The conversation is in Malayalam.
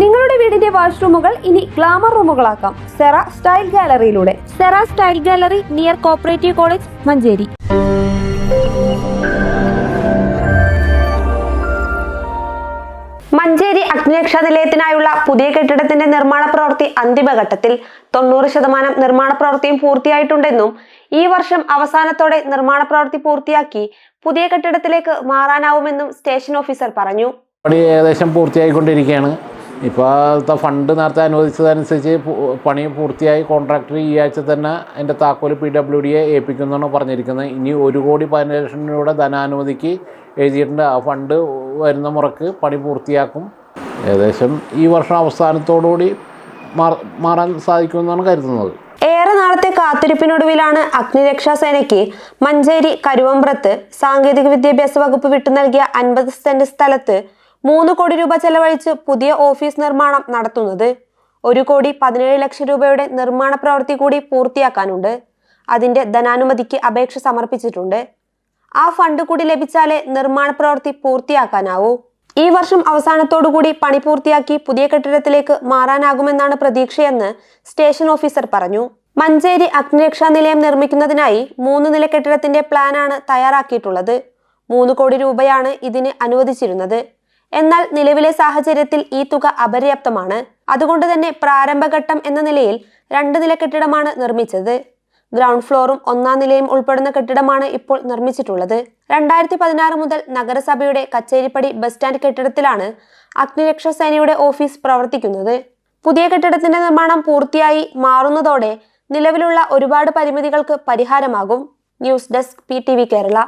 നിങ്ങളുടെ വീടിന്റെ വാഷ്റൂമുകൾ ഇനി ഗ്ലാമർ റൂമുകളാക്കാം. Cera style ഗാലറിയിലൂടെ. Cera style gallery near cooperative college Manjeri. Manjeri അഗ്നിരക്ഷാ നിലയത്തിനായുള്ള പുതിയ കെട്ടിടത്തിന്റെ നിർമ്മാണ പ്രവൃത്തി അന്തിമഘട്ടത്തിൽ തൊണ്ണൂറ് ശതമാനം നിർമ്മാണ പ്രവൃത്തിയും പൂർത്തിയായിട്ടുണ്ടെന്നും ഈ വർഷം അവസാനത്തോടെ നിർമ്മാണ പ്രവൃത്തി പൂർത്തിയാക്കി പുതിയ കെട്ടിടത്തിലേക്ക് മാറാനാവുമെന്നും സ്റ്റേഷൻ ഓഫീസർ പറഞ്ഞു. ഏകദേശം പൂർത്തിയായിക്കൊണ്ടിരിക്കുകയാണ്. ഇപ്പോഴത്തെ ഫണ്ട് നേരത്തെ അനുവദിച്ചതനുസരിച്ച് പണി പൂർത്തിയായി കോൺട്രാക്ടർ ഈ ആഴ്ച തന്നെ അതിന്റെ താക്കോൽ പി ഡബ്ല്യു ഡിയെ ഏൽപ്പിക്കുമെന്നാണ് പറഞ്ഞിരിക്കുന്നത്. ഇനി ഒരു കോടി പതിനേഴ് ലക്ഷം രൂപയുടെ ധനാനുമതിക്ക് എഴുതിയിട്ടുണ്ട്. ആ ഫണ്ട് വരുന്ന മുറക്ക് പണി പൂർത്തിയാക്കും. ഏകദേശം ഈ വർഷം അവസാനത്തോടുകൂടി മാറ- മാറാൻ സാധിക്കുമെന്നാണ് കരുതുന്നത്. ഏറെ നാളത്തെ കാത്തിരിപ്പിനൊടുവിലാണ് അഗ്നിരക്ഷാ സേനയ്ക്ക് മഞ്ചേരി കരുവമ്പ്രത്ത് സാങ്കേതിക വിദ്യാഭ്യാസ വകുപ്പ് വിട്ടു നൽകിയ അൻപത് സെന്റ് സ്ഥലത്ത് മൂന്ന് കോടി രൂപ ചെലവഴിച്ച് പുതിയ ഓഫീസ് നിർമ്മാണം നടത്തുന്നത് ഒരു കോടി പതിനേഴ് ലക്ഷം രൂപയുടെ നിർമ്മാണ പ്രവൃത്തി കൂടി പൂർത്തിയാക്കാനുണ്ട്. അതിന്റെ ധനാനുമതിക്ക് അപേക്ഷ സമർപ്പിച്ചിട്ടുണ്ട്. ആ ഫണ്ട് കൂടി ലഭിച്ചാലേ നിർമ്മാണ പ്രവൃത്തി പൂർത്തിയാക്കാനാവൂ. ഈ വർഷം അവസാനത്തോടുകൂടി പണി പൂർത്തിയാക്കി പുതിയ കെട്ടിടത്തിലേക്ക് മാറാനാകുമെന്നാണ് പ്രതീക്ഷയെന്ന് സ്റ്റേഷൻ ഓഫീസർ പറഞ്ഞു. മഞ്ചേരി അഗ്നിരക്ഷാ നിലയം നിർമ്മിക്കുന്നതിനായി മൂന്ന് നില കെട്ടിടത്തിന്റെ പ്ലാനാണ് തയ്യാറാക്കിയിട്ടുള്ളത്. മൂന്ന് കോടി രൂപയാണ് ഇതിന് അനുവദിച്ചിരുന്നത്. എന്നാൽ നിലവിലെ സാഹചര്യത്തിൽ ഈ തുക അപര്യാപ്തമാണ്. അതുകൊണ്ട് തന്നെ പ്രാരംഭഘട്ടം എന്ന നിലയിൽ രണ്ട് നില കെട്ടിടമാണ് നിർമ്മിച്ചത്. ഗ്രൗണ്ട് ഫ്ലോറും ഒന്നാം നിലയും ഉൾപ്പെടുന്ന കെട്ടിടമാണ് ഇപ്പോൾ നിർമ്മിച്ചിട്ടുള്ളത്. രണ്ടായിരത്തി പതിനാറ് മുതൽ നഗരസഭയുടെ കച്ചേരിപ്പടി ബസ് സ്റ്റാൻഡ് കെട്ടിടത്തിലാണ് അഗ്നിരക്ഷാ സേനയുടെ ഓഫീസ് പ്രവർത്തിക്കുന്നത്. പുതിയ കെട്ടിടത്തിന്റെ നിർമ്മാണം പൂർത്തിയായി മാറുന്നതോടെ നിലവിലുള്ള ഒരുപാട് പരിമിതികൾക്ക് പരിഹാരമാകും. News desk P Kerala.